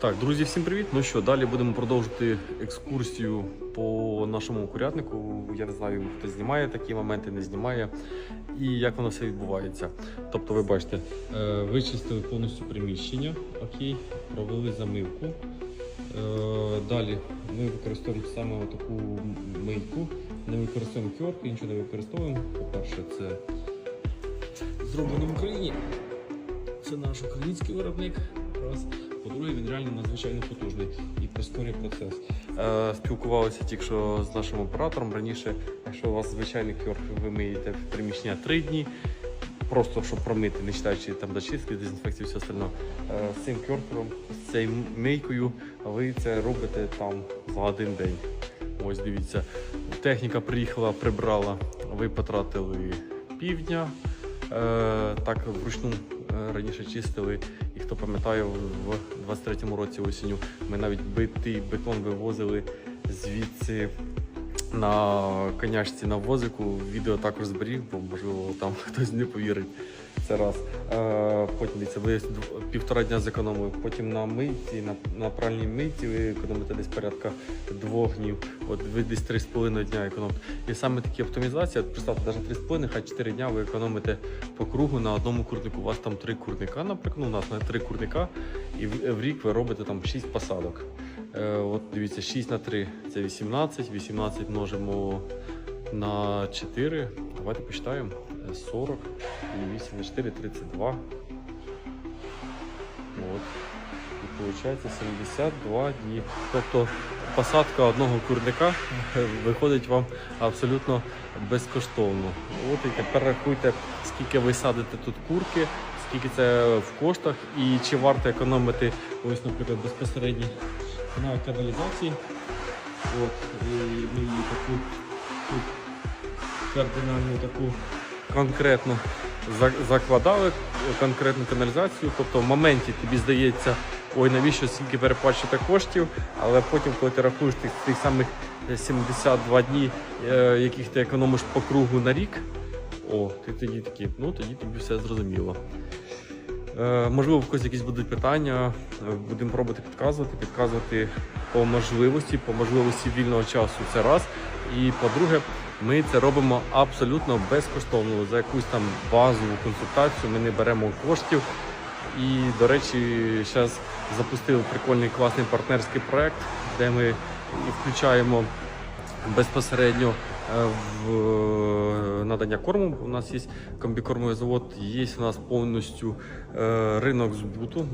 Так, друзі, всім привіт. Ну що, далі будемо продовжити екскурсію по нашому курятнику. Я не знаю, хто знімає такі моменти, не знімає. І як воно все відбувається. Тобто, ви бачите, е, вичистили повністю приміщення, окей, провели замивку. Е, Далі ми використовуємо саме таку мийку. Не використовуємо кьорки, нічого не використовуємо. По-перше, це зроблено в Україні. Це наш український виробник. Раз. По-друге, він реально надзвичайно потужний і прискорює процес. Е, спілкувалися тільки що з нашим оператором раніше. Якщо у вас звичайний кьорк, ви миєте в приміщення 3 дні. Просто щоб промити, не читаючи там дочистки, дезінфекції, все остальне. Е, з цим кьоркером, з цією мийкою, ви це робите там за один день. Ось дивіться, техніка приїхала, прибрала, ви потратили півдня. Е, так вручну е, раніше чистили. Хто пам'ятає, в 23-му році осінню ми навіть битий бетон вивозили звідси на конячці на возику. Відео також зберіг, бо можливо там хтось не повірить. Це раз. Е, потім дивіться, ви півтора дня зекономили. Потім на мийці, на, на пральній мийці ви економите десь порядка двох днів. От ви десь три з половиною дня економите. І саме такі оптимізації, от представте, навіть три з половиною, хай чотири дня ви економите по кругу на одному курнику. У вас там три курника, наприклад, ну, у нас на три курника, і в, рік ви робите там 6 посадок. Е, от дивіться, 6 на 3 це 18, 18 множимо на 4. Давайте почитаємо. Е, 40 і 8 на 4 32. От. І виходить 72 дні. Тобто посадка одного курника виходить вам абсолютно безкоштовно. От і тепер рахуйте, скільки ви садите тут курки, скільки це в коштах і чи варто економити ось, наприклад, безпосередньо на каналізації. От, і ми її таку тут кардинальну таку конкретно закладали конкретну каналізацію. Тобто в моменті тобі здається, ой, навіщо стільки переплачувати коштів, але потім, коли ти рахуєш тих, тих самих 72 дні, е, яких ти економиш по кругу на рік, о, ти тоді такий, ну тоді тобі все зрозуміло. Е, Можливо, в когось якісь будуть питання. Е, Будемо пробувати підказувати, підказувати по можливості, по можливості вільного часу. Це раз. І по-друге, ми це робимо абсолютно безкоштовно. За якусь там базову консультацію ми не беремо коштів. І, до речі, зараз запустили прикольний класний партнерський проект, де ми включаємо безпосередньо е, в е, надання корму. У нас є комбікормовий завод, є у нас повністю е, ринок збуту.